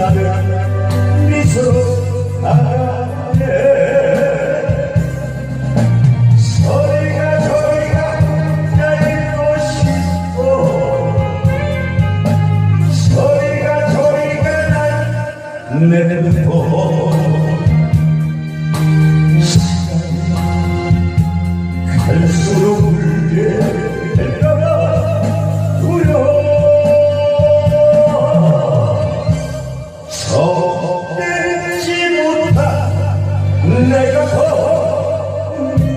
나는 미소 안에 소리가 소리가 내리고 싶어 소리가 소리가 난 내고 시간이 갈수록 울게 내가 더